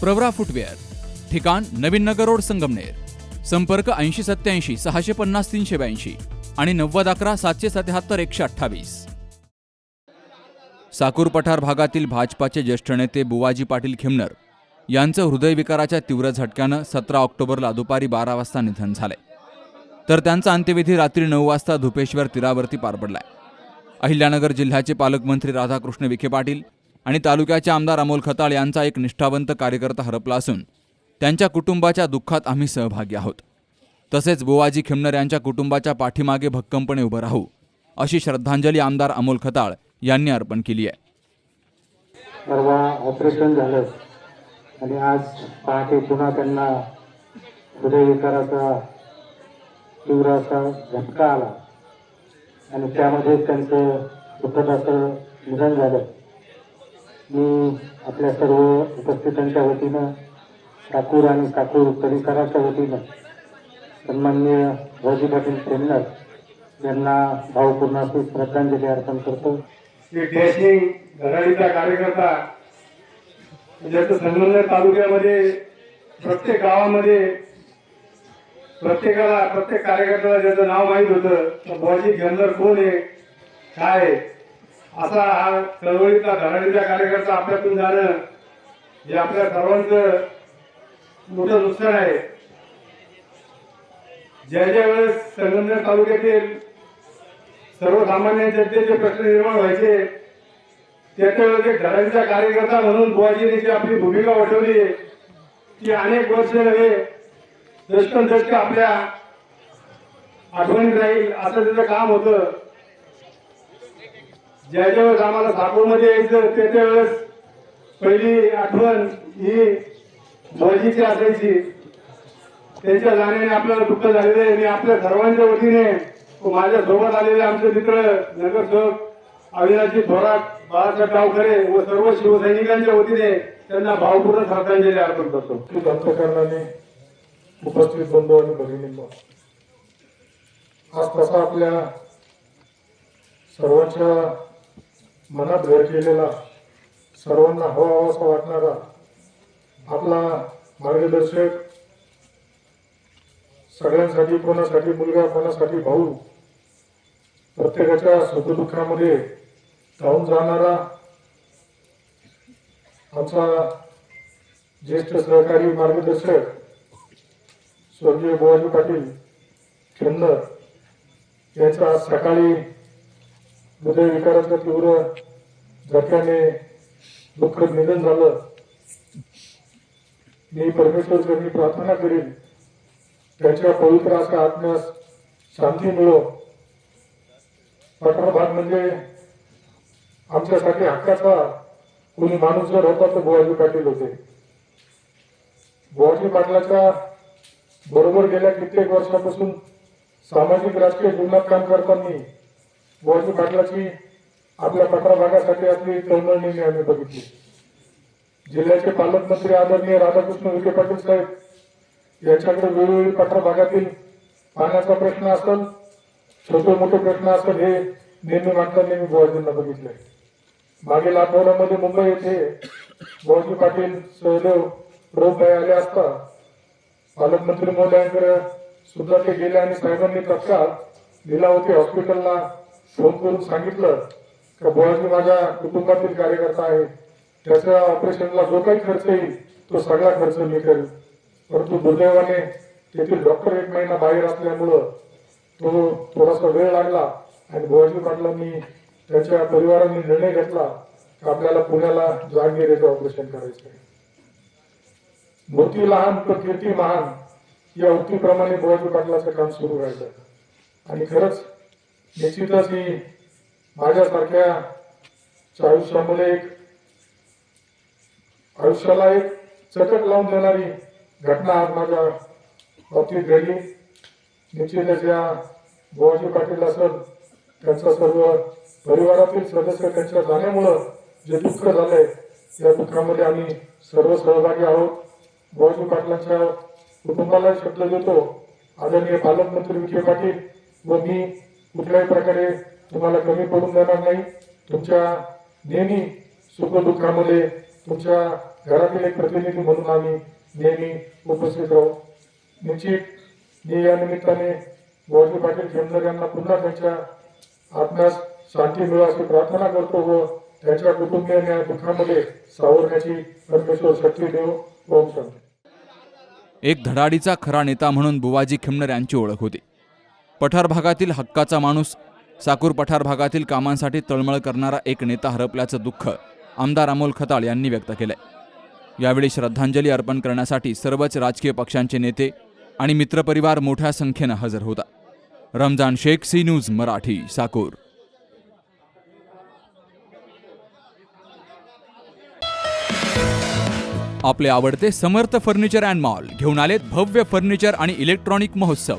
Pravara footwear ठिकाण नवीन नगर road Sangamner संपर्क ऐंशी सत्याऐंशी सहाशे पन्नास तीनशे ब्याऐंशी आणि नव्वद अकरा सातशे सत्याहत्तर एकशे अठ्ठावीस. साकूर पठार भागातील भाजपाचे ज्येष्ठ नेते बुवाजी पाटील खिमनर यांचं हृदयविकाराच्या तीव्र झटक्यानं सतरा ऑक्टोबरला दुपारी बारा वाजता निधन झालंय. तर त्यांचा अंत्यविधी रात्री नऊ वाजता धुपेश्वर तीरावरती पार पडलाय. अहिल्यानगर जिल्ह्याचे पालकमंत्री राधाकृष्ण विखे पाटील आणि तालुक्याचे आमदार अमोल खताळ यांचा एक निष्ठावंत कार्यकर्ता हरपला असून त्यांच्या कुटुंबाच्या दुःखात आम्ही सहभागी आहोत. तसेच बोवाजी खिमनर यांच्या कुटुंबाच्या पाठीमागे भक्कमपणे उभं राहू अशी श्रद्धांजली आमदार अमोल खताळ यांनी अर्पण केली आहे. परवा ऑपरेशन झालं आणि आज पहाटे पुन्हा त्यांना हृदयविकाराचा तीव्र असा झटका आला. आणि त्यामध्ये त्यांचं दुःखद असं निधन झालं. मी आपल्या सर्व उपस्थितांच्या वतीनं काकूर आणि काकूर परिसराच्या वतीनं सन्मान्य भाऊजी पाटील खेमनर यांना भावपूर्ण अशी श्रद्धांजली अर्पण करतो. धडाडीचा कार्यकर्ता ज्याचं संगमनेर तालुक्यामध्ये प्रत्येक गावामध्ये प्रत्येकाला प्रत्येक कार्यकर्त्याला ज्याचं नाव माहीत होतं तर बुवाजी कोण आहे? काय आहे? असा हा चळवळीचा धडाडीचा कार्यकर्ता आपल्यातून जाणं हे आपल्या सर्वांचं मोठं नुकसान आहे. ज्या ज्या वेळेस संगमनेर तालुक्यातील सर्वसामान्य जनतेचे प्रश्न निर्माण व्हायचे त्याच्यावेळेस एक धडाडीचा कार्यकर्ता म्हणून बुवाजीने जी आपली भूमिका वठवली ती अनेक वर्ष नव्हे दशक आपल्या आठवणीत राहील असं त्याचं काम होतं. ज्या ज्या वेळेस आम्हाला साकोरमध्ये यायचं त्याच्या वेळेस पहिली आठवण ही बुवाजीची असायची. त्यांच्या जाण्याने आपल्याला दुःख झालेलं आहे. आणि आपल्या सर्वांच्या वतीने माझ्या सोबत आलेले आमचे मित्र नगरसेवक अविनाशी थोरात बाळासाहेब गावखरे व सर्व शिवसैनिकांच्या वतीने त्यांना भावपूर्ण श्रद्धांजली अर्पण करतो. अंतकरणाने उपस्थित बंधू आणि भगिनींनो आज तसा आपल्या सर्वांच्या मनात घर केलेला सर्वांना हवा हवासा वाटणारा आपला मार्गदर्शक सगळ्यांसाठी कोणासाठी मुलगा कोणासाठी भाऊ प्रत्येकाच्या सुखदुःखामध्ये धावून जाणारा आमचा ज्येष्ठ सहकारी मार्गदर्शक स्वर्गीय बुवाजी पाटील चंदर यांचा आज सकाळी हृदयविकाराच्या तीव्र झटक्याने दुःखद निधन झालं. मी परमेश्वर चरणी प्रार्थना करीन. त्यांच्या पवित्र असा आत्म्यास शांती मिळो. पठार भाग म्हणजे आमच्यासाठी हक्काचा कोणी माणूस जर होता तर बुवाजी पाटील होते. बुवाजी पाटलाच्या बरोबर गेल्या कित्येक वर्षापासून सामाजिक राजकीय जीवनात काम करताना बुवाजी पाटलाची आपल्या पठरा भागासाठी आपली तळमळणी नेहमी आम्ही बघितली. जिल्ह्याचे पालकमंत्री आदरणीय राधाकृष्ण विखे पाटील साहेब यांच्याकडे वेळोवेळी पठरा भागातील पाण्याचा प्रश्न असेल छोटे मोठे प्रश्न असेल हे नेहमी मागताना मी बुवाजींना बघितले. मागील आठवड्यामध्ये मुंबई येथे बुवाजी पाटील सहदेव रोगबाई आले असता पालकमंत्री महोदयांकडे सुद्धा ते गेले आणि साहेबांनी तत्काळ लिलावती हॉस्पिटलला फोन करून सांगितलं का बुवाजी माझ्या कुटुंबातील कार्यकर्ता आहे त्याच्या ऑपरेशनला जो काही खर्च येईल तो सगळा खर्च मी करेन. परंतु दुर्दैवाने तेथील डॉक्टर एक महिना बाहेर असल्यामुळं तो थोडासा वेळ लागला आणि बोळाजी पाटलांनी त्यांच्या परिवाराने निर्णय घेतला की आपल्याला पुण्याला जहांगीर येथे ऑपरेशन करायचं आहे. मोती लहान तर कीर्ती महान या उक्तीप्रमाणे बोळाजी पाटलाचं काम सुरू राहिलं. आणि खरंच निश्चितच ही माझ्यासारख्या आयुष्यामध्ये एक आयुष्याला एक चटक लावून देणारी घटना आज माझ्या बाबतीत घडली. निश्चितच या गोवाजी पाटील सर त्यांचा सर्व परिवारातील सदस्य त्यांच्या जाण्यामुळं जे दुःख झालंय या दुःखामध्ये आम्ही सर्व सहभागी आहोत. गोवाजी पाटलांच्या कुटुंबाला शब्द देतो. आदरणीय पालकमंत्री विखे पाटील व मी कुठल्याही प्रकारे तुम्हाला कमी पडून देणार नाही. तुमच्या नेहमी सुखदुःखामध्ये तुमच्या घरातील एक प्रतिनिधी म्हणून आम्ही नेहमी उपस्थित राहू. निश्चित मी या निमित्ताने गोवाजी पाटील खेमनर यांना पुन्हा त्यांच्या आत्म्यास शांती मिळो अशी प्रार्थना करतो व त्यांच्या कुटुंबियांना या दुःखामध्ये सावरण्याची परमेश्वर शक्ती देव. ओम शांती. एक धडाडीचा खरा नेता म्हणून बुवाजी खिमनर यांची ओळख होती. पठार भागातील हक्काचा माणूस साकूर पठार भागातील कामांसाठी तळमळ करणारा एक नेता हरपल्याचं दुःख आमदार अमोल खताळ यांनी व्यक्त केलंय. यावेळी श्रद्धांजली अर्पण करण्यासाठी सर्वच राजकीय पक्षांचे नेते आणि मित्रपरिवार मोठ्या संख्येनं हजर होता. Ramzan Shaikh C news Marathi Sakur. आपले आवडते समर्थ फर्निचर अँड मॉल घेऊन आलेत भव्य फर्निचर आणि इलेक्ट्रॉनिक महोत्सव.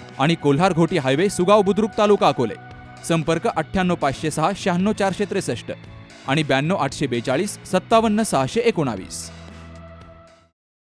आणि कोल्हार घोटी हायवे सुगाव बुद्रुक तालुका अकोले. संपर्क अठ्ठ्याण्णव पाचशे सहा शहाण्णव चारशे त्रेसष्ट आणि ब्याण्णव आठशे बेचाळीस सत्तावन्न सहाशे एकोणावीस.